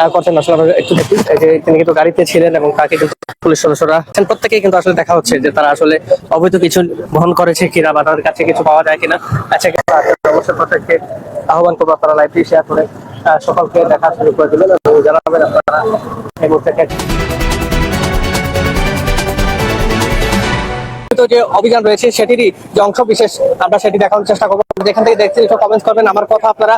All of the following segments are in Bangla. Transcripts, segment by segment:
আহ, করছেন আসলে আমরা একটু দেখি। যে তিনি কিন্তু গাড়িতে ছিলেন এবং তাকে কিন্তু পুলিশ সদস্যরা প্রত্যেকেই কিন্তু আসলে দেখা হচ্ছে যে তারা আসলে অবৈধ কিছু বহন করেছে কিনা বা তাদের কাছে কিছু পাওয়া যায় কিনা। আচ্ছা অবশ্যই প্রত্যেককে আহ্বান করব আপনারা লাইভটি শেয়ার করে সকলকে দেখা শুরু করে দিলেন এবং জানাবেন আপনারা এই মুহূর্তে কে- যে অভিযান রয়েছে, সেটিরই যে অংশ বিশেষ আমরা সেটি দেখানোর চেষ্টা করব। যেখান থেকে দেখছেন, একটু কমেন্ট করবেন, আমার কথা আপনারা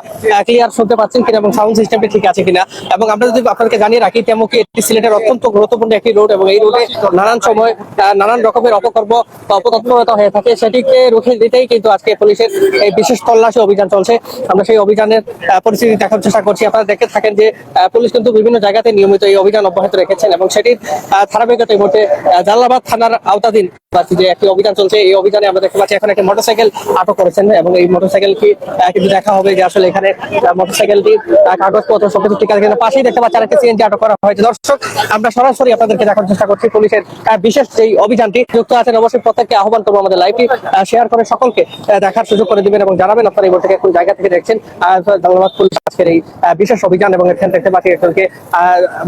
ক্লিয়ার শুনতে পাচ্ছেন কিনা এবং সাউন্ড সিস্টেমটি ঠিক আছে কিনা। এবং আমরা যদি আপনাদেরকে জানিয়ে রাখি তেমকি এটি সিলেটের অত্যন্ত গুরুত্বপূর্ণ একটি রোড এবং এই রোডে নানান সময় নানান রকমের অপকর্ম অপতৎপরতা হয়ে থাকে। সেটিকে রুখে দিতেই কিন্তু আজকে পুলিশের এই বিশেষ তল্লাশি অভিযান চলছে। আমরা সেই অভিযানের পরিস্থিতি দেখার চেষ্টা করছি। আপনারা দেখে থাকেন যে পুলিশ কিন্তু বিভিন্ন জায়গাতে নিয়মিত এই অভিযান অব্যাহত রেখেছেন এবং সেটির ধারাবাহিকতা এই মুহূর্তে জালালাবাদ থানার আওতাধীন যে একটি অভিযান চলছে। এই অভিযানে আমরা দেখতে পাচ্ছি এখন একটি মোটরসাইকেল আটক করেছেন এবং এই মোটরসাইকেল কি কিন্তু দেখা হবে যে আসলে এখানে মোটরসাইকেলটি কাগজপত্র, সবকিছু ঠিক আছে পাশেই দেখতে পাচ্ছি আরেকটি সিএনজি আটক করা হয়েছে। দর্শক, আমরা সরাসরি আপনাদেরকে দেখার চেষ্টা করছি পুলিশের বিশেষ যেই অভিযানটি, যুক্ত আছেন অবশ্যই প্রত্যেককে আহ্বান করব আমাদের লাইভটি শেয়ার করে সকলকে দেখার সুযোগ করে দিবেন এবং জানাবেন আপনারা এই থেকে কোন জায়গা থেকে দেখছেন। ধন্যবাদ পুলিশ আজকের এই বিশেষ অভিযান এবং এখানে দেখতে পাচ্ছি একজনকে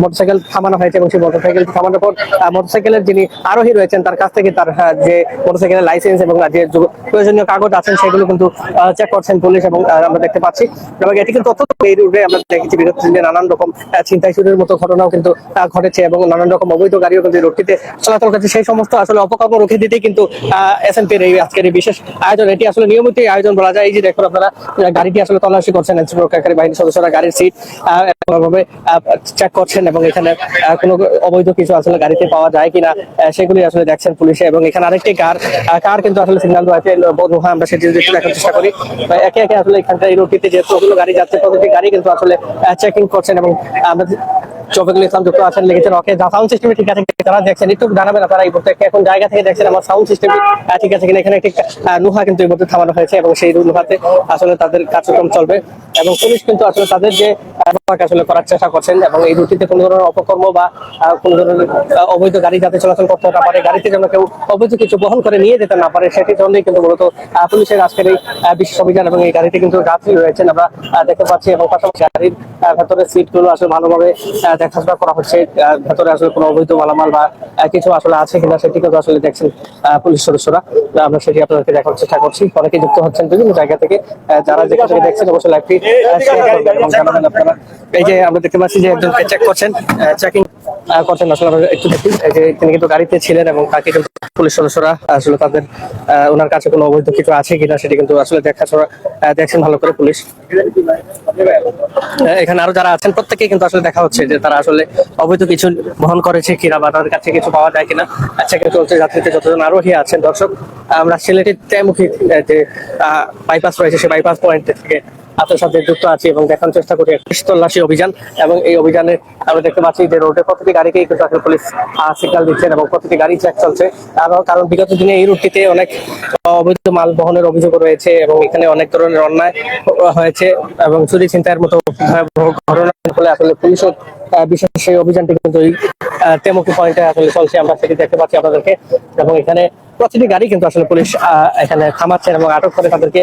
মোটরসাইকেল থামানো হয়েছে এবং সেই মোটরসাইকেল থামানোর পর মোটরসাইকেলের যিনি আরোহী রয়েছেন, তার কাছ থেকে তার যে মোটরসাইকেলের লাইসেন্স এবং যে প্রয়োজনীয় কাগজ আছেন সেগুলো কিন্তু চেক করছেন পুলিশ এবং আমরা দেখতে পাচ্ছি। এবং এটি কিন্তু অত্যন্ত এই রুটে আমরা দেখেছি বিগত দিনে নানান রকম আহ, ছিনতাই চুরির মতো ঘটনাও কিন্তু ঘটেছে এবং নানান রকম অবৈধ গাড়িও কিন্তু রুটটিতে চলাচল করছে। সেই সমস্ত আসলে অপকর্ম রুখে দিতেই কিন্তু এস এই আজকের এই বিশেষ আয়োজন এটি আসলে নিয়মিত আয়োজন বলা যায়। এই যে দেখুন আপনারা গাড়িটি আসলে তল্লাশি করছেন আইন সুরক্ষাকারী বাহিনীর সদস্যরা গাড়ির সিট ভাবে চেক করছেন এবং এখানে কোনো অবৈধ কিছু আসলে গাড়িতে পাওয়া যায় কিনা সেগুলি আসলে দেখছেন পুলিশে এবং এখানে আরেকটি কার কার কিন্তু আসলে সিগন্যাল রয়েছে বোধহয় হয় আমরা সেটি দেখার চেষ্টা করি। একে একে আসলে এখানকার এই রুটিতে যে গাড়ি যাচ্ছে, প্রতিটি গাড়ি কিন্তু আসলে চেকিং করছেন এবং আমরা চৌফিকুল ইসলাম যুক্ত আছেন লিখেছেন ওকে সাউন্ড সিস্টেম ঠিক আছে? যারা দেখছেন, একটু জানাবেন আপনারা এই মুহূর্তে এখন জায়গা থেকে দেখছেন, আমার সাউন্ড সিস্টেম ঠিক আছে কিনা এখানে একটি নুহা কিন্তু এই মুহূর্তে থামানো হয়েছে এবং সেই নুহাতে আসলে তাদের কার্যক্রম চলবে এবং পুলিশ কিন্তু আসলে তাদের যে আসলে করার চেষ্টা করছেন এবং এই রুটিতে কোনো ধরনের অপকর্ম বা কোনো ধরনের অবৈধ গাড়ি যাতে চলাচল করতে না পারে, গাড়িতে যেন কেউ অবৈধ কিছু বহন করে নিয়ে যেতে না পারে, সেটির জন্যই কিন্তু মূলত পুলিশের আজকের এই বিশেষ অভিযান এবং এই গাড়িতে কিন্তু যাত্রী রয়েছেন আমরা দেখতে পাচ্ছি এবং পাশাপাশি গাড়ির আহ, ভেতরের সিটগুলো আসলে ভালোভাবে দেখাশোনা করা হচ্ছে। ভেতরে আসলে কোনো অবৈধ মালামাল বা কিছু আসলে আছে কিনা সেটি কিন্তু আসলে দেখছেন পুলিশ সদস্যরা। আমরা সেটি আপনাদেরকে দেখার চেষ্টা করছি। অনেকে যুক্ত হচ্ছেন বিভিন্ন জায়গা থেকে। যারা যেখান থেকে দেখছেন অবশ্যই লাইভটি জানাবেন আপনারা। এই যে আমরা দেখতে পাচ্ছি যে একজনকে চেক করছেন চেকিং করছেন। আসলে আমরা একটু দেখি। যে তিনি কিন্তু গাড়িতে ছিলেন এবং তাকে কিন্তু পুলিশ সদস্যরা আসলে তাদের ওনার কাছে কোনো অবৈধ কিছু আছে কিনা সেটি কিন্তু আসলে দেখাশোনা দেখছেন ভালো করে পুলিশ। এখানে আরও যারা আছেন প্রত্যেকে কিন্তু আসলে দেখা হচ্ছে যে তারা আসলে অবৈধ কিছু বহন করেছে কিনা বা তাদের কাছে কিছু পাওয়া যায় কিনা। আচ্ছা কিন্তু চলছে যাত্রীতে যতজন আরোহী আছেন, দর্শক, আমরা সিলেটের তেমুখী যে বাইপাস রয়েছে, সেই বাইপাস পয়েন্ট থেকে আপনার সাথে যুক্ত আছি এবং দেখানোর চেষ্টা করি তল্লাশি অভিযান এবং এই অভিযানে আমরা দেখতে পাচ্ছি যে রোডে প্রতিটি গাড়িকেই কিন্তু আসলে পুলিশ সিগন্যাল দিচ্ছেন এবং প্রতিটি গাড়ি চেক চলছে। কারণ কারণ বিগত দিনে এই রুটটিতে অনেক অবৈধ মাল বহনের অভিযোগ রয়েছে এবং এখানে অনেক ধরনের অন্যায় হয়েছে এবং চুরি ছিনতাইয়ের মতো ঘটনা ফলে আসলে পুলিশও বিশেষ সেই অভিযানটি কিন্তু এই তেমুকি পয়েন্টে আসলে চলছে। আমরা সেটি দেখতে পাচ্ছি আপনাদেরকে। এবং এখানে প্রতিটি গাড়ি কিন্তু আসলে পুলিশ এখানে থামাচ্ছেন এবং আটক করে তাদেরকে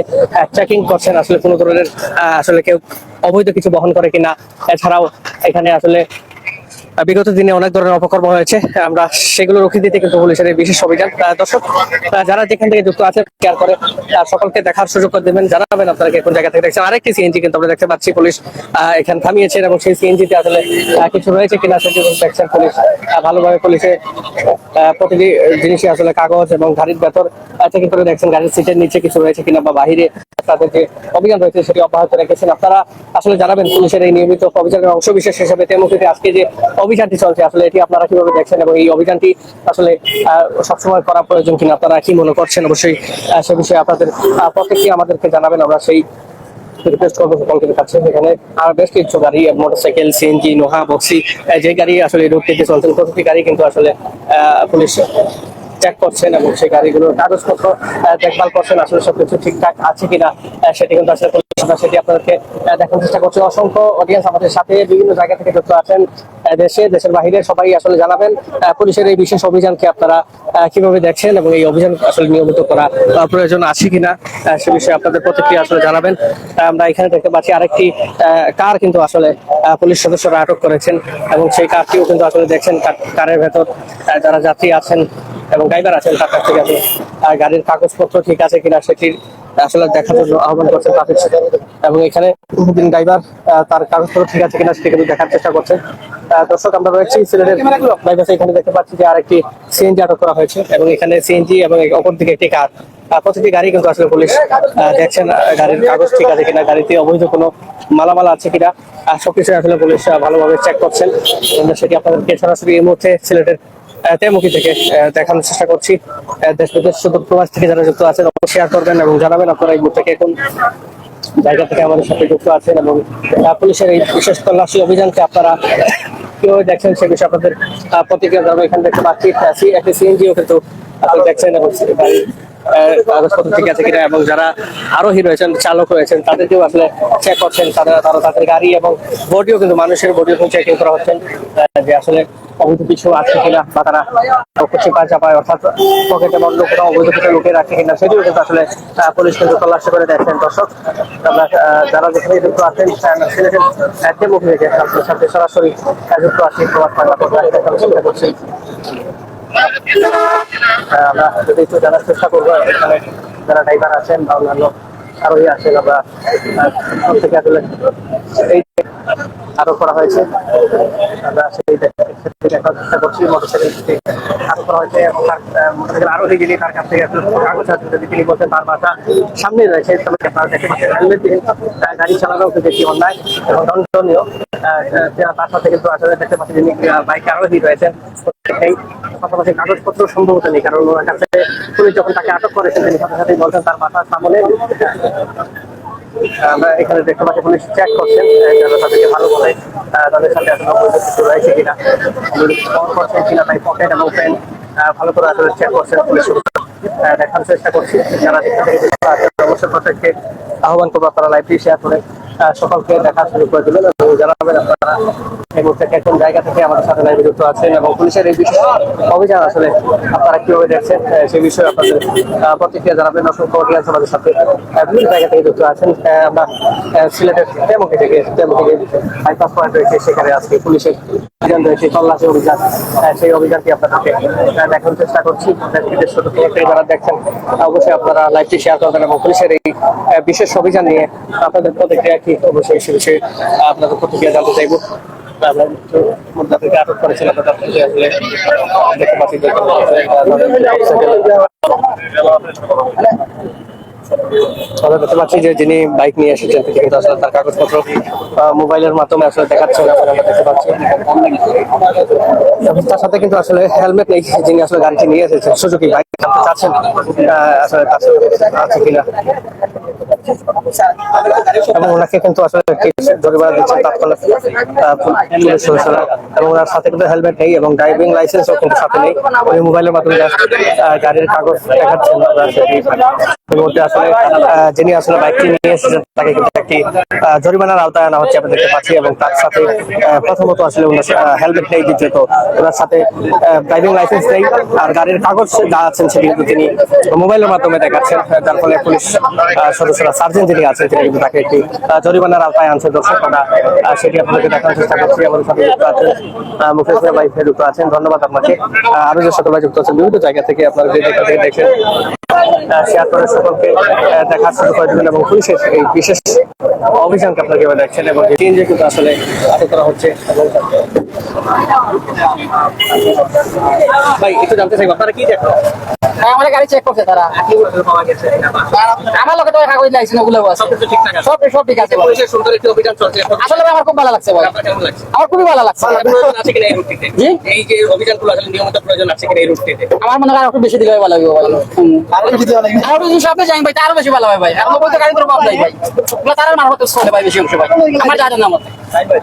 চেকিং করছেন। আসলে কোনো ধরনের আসলে কেউ অবৈধ কিছু বহন করে কিনা। এছাড়াও এখানে আসলে বিগত দিনে অনেক ধরনের অপকর্ম হয়েছে। আমরা সেগুলো রুখে দিতে কিন্তু পুলিশের এই বিশেষ অভিযান। দর্শক যারা যেখান থেকে যুক্ত আছে কেয়ার করে আহ, সকলকে দেখার সুযোগ করে দেবেন জানাবেন আপনারা কোন জায়গা থেকে দেখছেন। আরেকটি সিএনজি কিন্তু আমরা দেখতে পাচ্ছি পুলিশ এখানে থামিয়েছেন এবং সেই সিএনজিতে আসলে কিছু রয়েছে কিনা সেটি দেখছেন পুলিশ। ভালোভাবে পুলিশে প্রতিটি জিনিসই আসলে কাগজ এবং গাড়ির ভেতর থেকে করে দেখছেন। গাড়ির সিটের নিচে কিছু রয়েছে কিনা বা বাহিরে তাদের যে অভিযান রয়েছে সেটি অব্যাহত রেখেছেন। আপনারা আসলে জানাবেন পুলিশের এই নিয়মিত অভিযানের অংশ বিশেষ হিসেবে তেমুখিতে আজকে যে অভিযানটি চলছে। আসলে এটি আপনারা কীভাবে দেখছেন এবং এই অভিযানটি আসলে সবসময় করা প্রয়োজন কিনা আপনারা কি মনে করছেন? অবশ্যই সে বিষয়ে আপনাদের আহ, প্রত্যেককে আমাদেরকে জানাবেন? আমরা সেই আর বেশ কিছু গাড়ি নোহা বক্সি যে গাড়ি আসলে থেকে চলছেন গাড়ি কিন্তু আসলে পুলিশ করছেন এবং সেই দেখভাল করছেন। আসলে সবকিছু ঠিকঠাক আছে কিনা সেটি কিন্তু আসলে আমরা সেটি আপনাদেরকে দেখার চেষ্টা করছি। অসংখ্য অডিয়েন্স আমাদের সাথে বিভিন্ন জায়গা থেকে যুক্ত আছেন দেশে দেশের বাইরে সবাই আসলে জানাবেন পুলিশের এই বিশেষ অভিযানকে আপনারা কীভাবে দেখছেন এবং এই অভিযান আসলে নিয়মিত করা প্রয়োজন আছে কিনা সে বিষয়ে আপনাদের প্রতিক্রিয়া আসলে জানাবেন। আমরা এখানে দেখতে পাচ্ছি আরেকটি কার কিন্তু আসলে পুলিশ সদস্যরা আটক করেছেন এবং সেই কারটিও কিন্তু আসলে দেখছেন কার- কারের ভেতর যারা যাত্রী আছেন এবং ড্রাইভার আছেন তার কাছ থেকে আসলে, গাড়ির কাগজপত্র ঠিক আছে কিনা সেটির আসলে দেখার জন্য আহ্বান করছেন এবং এখানে ড্রাইভার তার কাগজপত্র ঠিক আছে কিনা সেটি কিন্তু দেখার চেষ্টা করছেন দর্শক, আমরা রয়েছি সিলেটের বাইপাসে এখানে দেখতে পাচ্ছি যে আরেকটি সিএনজি আটক করা হয়েছে এবং এখানে সিএনজি এবং অপর দিকে একটি কার। প্রতিটি গাড়ি কিন্তু আসলে পুলিশ দেখছেন গাড়ির কাগজ ঠিক আছে কিনা, গাড়িতে অবৈধ কোনো মালামাল আছে কিনা সবকিছু আসলে পুলিশ ভালোভাবে চেক করছেন। সেটি আপনাদেরকে সরাসরি এই মুহূর্তে সিলেটের তেমুখী থেকে দেখানোর চেষ্টা করছি। দেশ বিদেশ শুধু প্রবাস থেকে যারা যুক্ত আছেন অবশ্যই শেয়ার করবেন এবং জানাবেন আপনারা এই মুহূর্তে এখন জায়গা থেকে আমাদের সাথে যুক্ত আছেন এবং পুলিশের এই বিশেষ তল্লাশি অভিযানকে আপনারা কীভাবে দেখছেন সে বিষয়ে আপনাদের প্রতিক্রিয়া জানাব। এখানে পাচ্ছি আহ, একটি সিএনজিও কিন্তু আপনি দেখছেন এবং কাগজপত্র ঠিক আছে কিনা এবং যারা আরোহী রয়েছেন চালক রয়েছেন তাদেরকেও আসলে চেক করছেন, তারা তারা তাদের গাড়ি এবং বডিও কিন্তু মানুষের বডিও কিন্তু চেকিং করা হচ্ছেন যে আসলে অবৈধ কিছু আছে কিনা বা তারা চিপা চাপায়, অর্থাৎ পকেটে বন্ধ কোনো অবৈধ কিছু লুকিয়ে রাখে কিনা, সেটিও কিন্তু আসলে পুলিশ কিন্তু তল্লাশি করে দেখছেন। দর্শক, আমরা যারা যেখানে যুক্ত আছেন সিলেটের একটি মুখ থেকে আপনার সাথে সরাসরি যুক্ত আছি প্রবাস বাংলা করছি আমরা যদি একটু জানার চেষ্টা করব, এখানে যারা ড্রাইভার আছেন বা অন্যান্য আরোহী আছেন, আমরা থেকে আসলে এই আরও করা হয়েছে, আমরা সেই দেখার চেষ্টা করছি মোটরসাইকেলটি আরোহী যিনি তার কাছ থেকে যদি তিনি বলছেন তার বাসা রয়েছে গাড়ি চালানো এবং তার সাথে দেখতে বাইক আরোহী পাশাপাশি কাগজপত্র সম্ভবত নেই কারণ ওনার কাছে পুলিশ যখন তাকে আটক করেছেন তিনি সাথে সাথেই বলছেন তার বাসার সামনে আমরা এখানে দেখতে পাচ্ছি পুলিশ চেক করছেন যারা তাদেরকে ভালো বলে তাদের সাথে আসলে কিছু রয়েছে কিনা করছেন কিনা, তাই পকেট এবং পেন ভালো করে আসলে চেক করছেন পুলিশ দেখার চেষ্টা করছি, যারা অবশ্যই প্রত্যেককে আহ্বান করব আপনারা লাইভটি শেয়ার করে। সকলকে দেখা শুরু করে দিলেন এবং জানাবেন আপনারা এই মুহূর্তে কোন জায়গা থেকে আমাদের সাথে লাইভে যুক্ত আছেন এবং পুলিশের এই বিশেষ অভিযান আসলে আপনারা কীভাবে দেখছেন সেই বিষয়ে আপনাদের প্রতিক্রিয়া জানাবেন। অসংখ্য অডিয়েন্স আমাদের সাথে বিভিন্ন জায়গা থেকে যুক্ত আছেন। আমরা সিলেটের তেমুখী থেকে তেমুখী বাইপাস পয়েন্ট রয়েছে সেখানে আজকে পুলিশের অভিযান রয়েছে তল্লাশি অভিযান সেই অভিযানটি আপনাদেরকে আহ, দেখানোর চেষ্টা করছি। দেশ বিদেশ শুধু থেকে যারা দেখছেন অবশ্যই আপনারা লাইভটি শেয়ার করবেন এবং পুলিশের এই বিশেষ অভিযান নিয়ে আপনাদের প্রতিক্রিয়া কি অবশ্যই সে বিষয়ে আপনাদের জানতে চাইব। যিনি বাইক নিয়ে এসেছেন, তিনি কিন্তু আসলে তার কাগজপত্র মোবাইলের মাধ্যমে আসলে দেখাচ্ছেন দেখতে পাচ্ছি তার সাথে কিন্তু আসলে হেলমেট নেই, যিনি আসলে গাড়িটি নিয়ে এসেছেন সুযোগী বাইক চাচ্ছেন আসলে তার সাথে আছে কিনা। এবং ওনাকে কিন্তু আসলে জরিমানা দিচ্ছেন সদস্যরা এবং ওনার সাথে কিন্তু হেলমেট নেই এবং ড্রাইভিং লাইসেন্সও কিন্তু সাথে নেই। মোবাইলের মাধ্যমে গাড়ির কাগজ দেখাচ্ছেন আসলে যিনি আসলে বাইকটি নিয়ে এসেছেন, তাকে কিন্তু একটি জরিমানার আওতায় আনা হচ্ছে আমরা পাচ্ছি এবং তার সাথে প্রথমত আসলে ওনার হেলমেট নেই, দ্বিতীয়ত ওনার সাথে ড্রাইভিং লাইসেন্স নেই আর গাড়ির কাগজ যা আছেন সেটি কিন্তু তিনি মোবাইলের মাধ্যমে দেখাচ্ছেন, যার ফলে পুলিশ সদস্যরা সার্জেন্ট যিনি আছেন তিনি কিন্তু তাকে একটি জরিমানার আওতায় আনছে। দর্শক, আমরা সেটি আপনাদেরকে দেখানোর চেষ্টা করছি। আমাদের সাথে যুক্ত আছেন মুকেশ ভাই যুক্ত আছেন। ধন্যবাদ আপনাকে। আরও যে ছোট ভাই যুক্ত আছেন, বিভিন্ন জায়গা থেকে আপনারা যে থেকে দেখছেন শেয়ার করে সকলকে দেখার করে এবং পুলিশের এই বিশেষ অভিযানকে আপনারা কীভাবে দেখছেন এবং কিন্তু আসলে আটক করা হচ্ছে। ভাই, একটু জানতে চাইব, আপনারা কি আমাদের গাড়ি চেক করছে তারা। আমার লোকে তো কাগজ লাগছে ওগুলো আছে। সবকিছু ঠিকঠাক আছে। সব সব ঠিক আছে ভাই। পুলিশের সুন্দর একটি অভিযান চলছে আসলে আমার খুব ভালো লাগছে ভাই আমার খুবই ভালো লাগছে। প্রয়োজন আছে কিনা এই রুটটিতে? জি? এই যে অভিযানগুলো আসলে নিয়মিত প্রয়োজন আছে কিনা এই রুটটিতে? আমার মনে হয় আর বেশি দিলে ভালো লাগবে ভাই আর বেশি সামনে যাই ভাই তারও বেশি ভালো হয় ভাই। এখন বলতে গাড়ি তো পাব নাই ভাই। মারফত চলে ভাই বেশি অংশ ভাই। আমার জানেন না মতে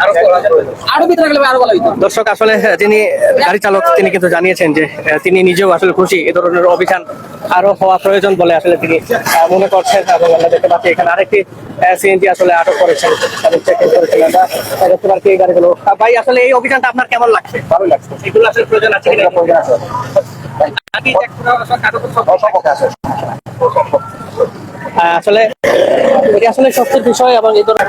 আরও করা যাবে। আরও ভিতরে গেলে আরও ভালো হইতো। দর্শক আসলে তিনি গাড়ি চালক তিনি কিন্তু জানিয়েছেন যে তিনি নিজেও আসলে খুশি। এ ধরনের অভিযান অভিযান আরও হওয়া প্রয়োজন বলে আসলে তিনি মনে করছেন এবং আমরা দেখতে পাচ্ছি এখানে আরেকটি সিএনজি আসলে আটক করেছেন এবং চেকিং করেছেন আমরা। দেখতে পাচ্ছি এই গাড়িগুলো। ভাই আসলে এই অভিযানটা আপনার কেমন লাগছে? ভালো লাগছে। এগুলো আসলে প্রয়োজন আছে কিনা? প্রয়োজন আসলে এটি আসলে সত্যের বিষয় এবং এই ধরনের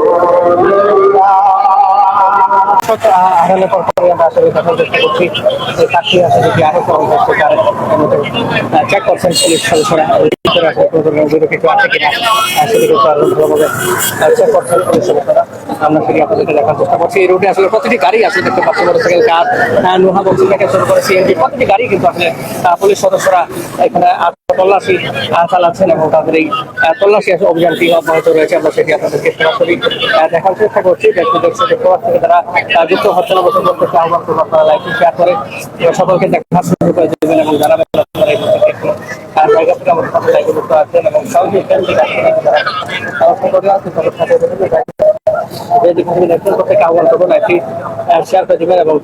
আহ্বানের পর পরই আমরা আসলে কথা চেষ্টা চেক করছেন পুলিশ সদস্যরা কিছু আছে কিনা? ভালোভাবে চেক করছেন পুলিশ সদস্যরা। আমরা সেটি আপনাদেরকে দেখার চেষ্টা করছি। এই রুটে আসলে প্রতিটি গাড়ি আসলে দেখতে পাচ্ছি মোটরসাইকেল, কার লোহা বক্সিং থেকে শুরু করে সিএনজি, প্রতিটি গাড়ি কিন্তু আসলে পুলিশ সদস্যরা এখানে তল্লাশি চালাচ্ছেন এবং তাদের এই তল্লাশি অভিযানটি অব্যাহত রয়েছে। আমরা সেটি আপনাদেরকে সরাসরি দেখার চেষ্টা করছি। দেখতে দেখতে দেখতে পাচ্ছি যে তারা যুক্ত হচ্ছে না বছর করতে আহ্বান করব আপনারা লাইক শেয়ার করে সকলকে দেখার সুযোগ করে দেবেন এবং জানাবেন আপনারা এই জায়গা থেকে আমাদের সাথে লাইভে যুক্ত আছেন এবং সাউথ আহ্বান করব শেয়ার দেবেন এবং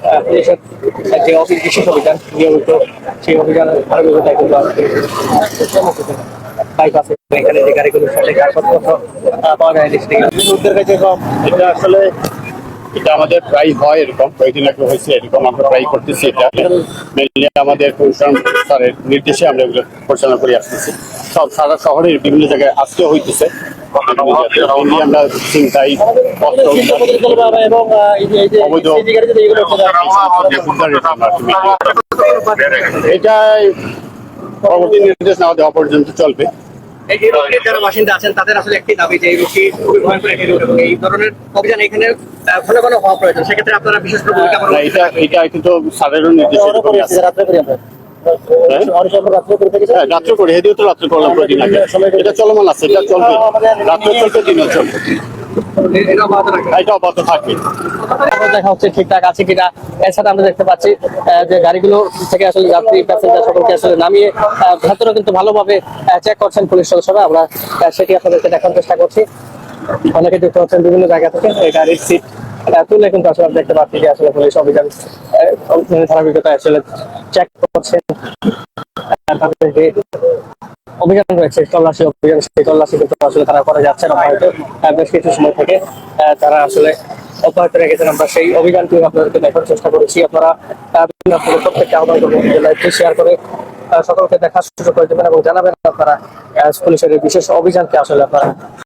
যে অফিস বিশেষ অভিযান, নিয়মিত সেই অভিযান কিন্তু এটা আমাদের প্রায় হয় এরকম, কয়েকদিন হয়েছে, এরকম আমরা প্রায় করতেছি এটা। আমাদের নির্দেশে আমরা এগুলো পরিচালনা করে আসতেছি। সব সারা শহরের বিভিন্ন জায়গায় আজকে হইতেছে। চলবে এই যারা বাসিন্দা আছেন তাদের আসলে একটি দাবি যে এই খুবই ভয়ঙ্কর একটি এই ধরনের অভিযান এখানে ঘন ঘন হওয়া প্রয়োজন সেক্ষেত্রে আপনারা বিশেষ ভূমিকা এটা এটা কিন্তু স্যারেরও নির্দেশ হ্যাঁ? হ্যাঁ, রাত্রে করে। হেদিও তো রাত্রে করলাম আগে। এটা চলমান আছে এটা চলবে। রাত্রে চলবে দিনও চলবে। এটা অব্যাহত রাখবেন। এটা অব্যাহত থাকবে তারপর দেখা হচ্ছে ঠিকঠাক আছে কিনা। এর আমরা দেখতে পাচ্ছি যে গাড়িগুলো থেকে আসলে যাত্রী প্যাসেঞ্জার সকলকে আসলে নামিয়ে ভেতরে কিন্তু ভালোভাবে চেক করছেন পুলিশ সদস্যরা। আমরা সেটি আপনাদেরকে দেখার চেষ্টা করছি। অনেকে যুক্ত হচ্ছেন বিভিন্ন জায়গা থেকে গাড়ির সিট তুলে কিন্তু আসলে দেখতে পাচ্ছি যে আসলে পুলিশ অভিযান আহ, ধারাবাহিকতায় আসলে চেক অভিযান রয়েছে, তল্লাশি অভিযান, সেই তল্লাশি কিন্তু আসলে তারা করা যাচ্ছে না। হয়তো বেশ কিছু সময় থেকে তারা আসলে অব্যাহত রেখেছেন। আমরা সেই অভিযানটি আপনাদেরকে দেখার চেষ্টা করেছি। আপনারা আপনাদের প্রত্যেককে আহ্বান শেয়ার করে সকলকে দেখার সুযোগ করে দেবেন এবং জানাবেন আপনারা পুলিশের বিশেষ অভিযানকে আসলে আপনারা